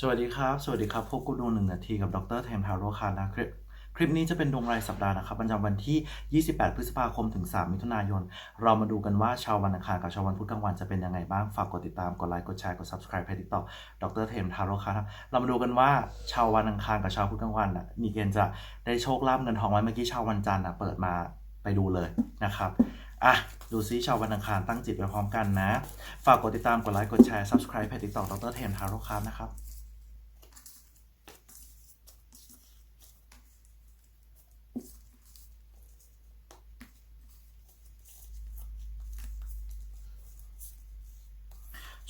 สวัสดีครับ สวัสดีครับ พบกูดูหนึ่งนาทีกับดรเทมทาโร่คานะคลิปคลิปนี้จะเป็นดวงรายสัปดาห์นะครับประจำวันที่ 28 พฤษภาคมถึง 3 มิถุนายน เรามาดูกันว่าชาววันอังคารกับชาววันพุธกลางวันจะเป็นยังไงบ้าง ฝากกดติดตาม กดไลค์ กดแชร์ กด subscribe ให้ติ๊กต็อดรเทมทาโร่คานะเรามาดูกันว่าชาววันอังคารกับชาวพุธกลางวันน่ะมีเกณฑ์จะได้โชคลาภเงินทองไหมเมื่อกี้ชาววันจันทร์นะเปิดมาไปดูเลยนะครับอะ ดูซิชาววันอังคารตั้งจิตไปพร้อมกันนะ ฝากกดติดตาม กดไลค์ กดแชร์ subscribe เพจ TikTok ดรเทมทาโร่คานะครับ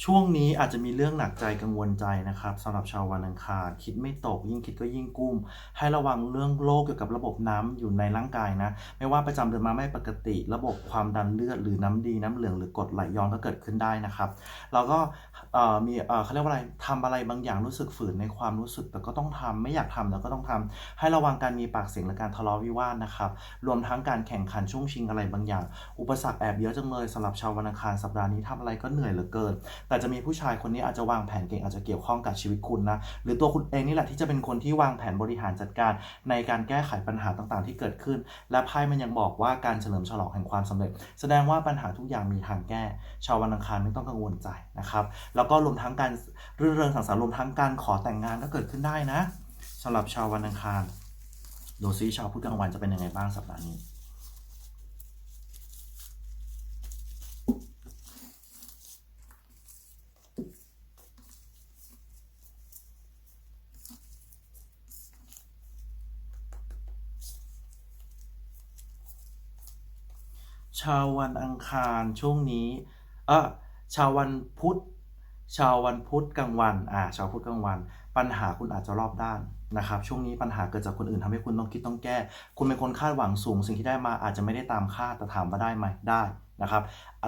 ช่วงนี้อาจจะมีเรื่องหนักใจกังวลใจนะครับสำหรับชาววันอังคารคิดไม่ตก ยิ่งคิดก็ยิ่งกุ้ม ให้ระวังเรื่องโรคเกี่ยวกับระบบน้ำอยู่ในร่างกายนะ ไม่ว่าประจำเดือนมาไม่ปกติ ระบบความดันเลือดหรือน้ำดีน้ำเหลืองหรือกรดไหลย้อนก็เกิดขึ้นได้นะครับแล้วก็มีเขาเรียกว่าอะไรทำอะไรบางอย่างรู้สึกฝืนในความรู้สึกแต่ก็ต้องทำไม่อยากทำแต่ก็ต้องทำให้ระวังการมีปากเสียงและการทะเลาะวิวาทนะครับรวมทั้งการแข่งขันช่วงชิงอะไรบางอย่าง อุปสรรคแอบเยอะจังเลยสำหรับชาววันอังคารสัปดาห์นี้ทำอะไรก็เหนื่อยเหลือเกินแต่จะมีผู้ชายคนนี้อาจจะวางแผนเก่งอาจจะเกี่ยวข้องกับชีวิตคุณนะ หรือตัวคุณเองนี่แหละที่จะเป็นคนที่วางแผนบริหารจัดการ ในการแก้ไขปัญหาต่างๆ ที่เกิดขึ้น และไพ่มันยังบอกว่าการเฉลิมฉลองแห่งความสำเร็จ แสดงว่าปัญหาทุกอย่างมีทางแก้ ชาววันอังคารไม่ต้องกังวลใจนะครับ แล้วก็รวมทั้งการรื่นเริงสังสรรค์รวมทั้งการขอแต่งงานก็เกิดขึ้นได้นะสำหรับชาววันอังคารดูซิชาวพุธกลางวันจะเป็นยังไงบ้างสัปดาห์นี้ ชาววันอังคารช่วงนี้เออชาววันพุธ ชาววันพุธกลางวัน อ่า ชาวพุธกลางวัน ปัญหาคุณอาจจะรอบด้านนะครับ ช่วงนี้ปัญหาเกิดจากคนอื่นทำให้คุณต้องคิดต้องแก้ คุณเป็นคนคาดหวังสูง สิ่งที่ได้มาอาจจะไม่ได้ตามคาดแต่ถามว่าได้ไหมได้นะครับ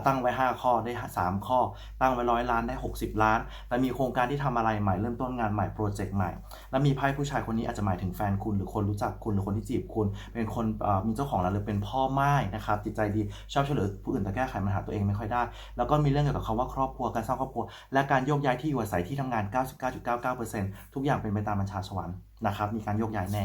ตั้งไว้ 5 ข้อได้ 3 ข้อ ตั้งไว้ร้อยล้านได้ 60 ล้าน แต่มีโครงการที่ทำอะไรใหม่เริ่มต้นงานใหม่โปรเจกต์ใหม่ แล้วมีไพ่ผู้ชายคนนี้อาจจะหมายถึงแฟนคุณ หรือคนรู้จักคุณหรือคนที่จีบคุณ เป็นคนมีเจ้าของร้านหรือเป็นพ่อไม้นะครับจิตใจดีชอบช่วยเหลือผู้อื่นแต่แก้ไขปัญหาตัวเองไม่ค่อยได้ แล้วก็มีเรื่องเกี่ยวกับคำว่าครอบครัวการสร้างครอบครัว และการโยกย้ายที่อยู่อาศัยที่ทำงาน 99.99%ทุกอย่างเป็นไปตามบัญชาสวรรค์นะครับ มีการโยกย้ายแน่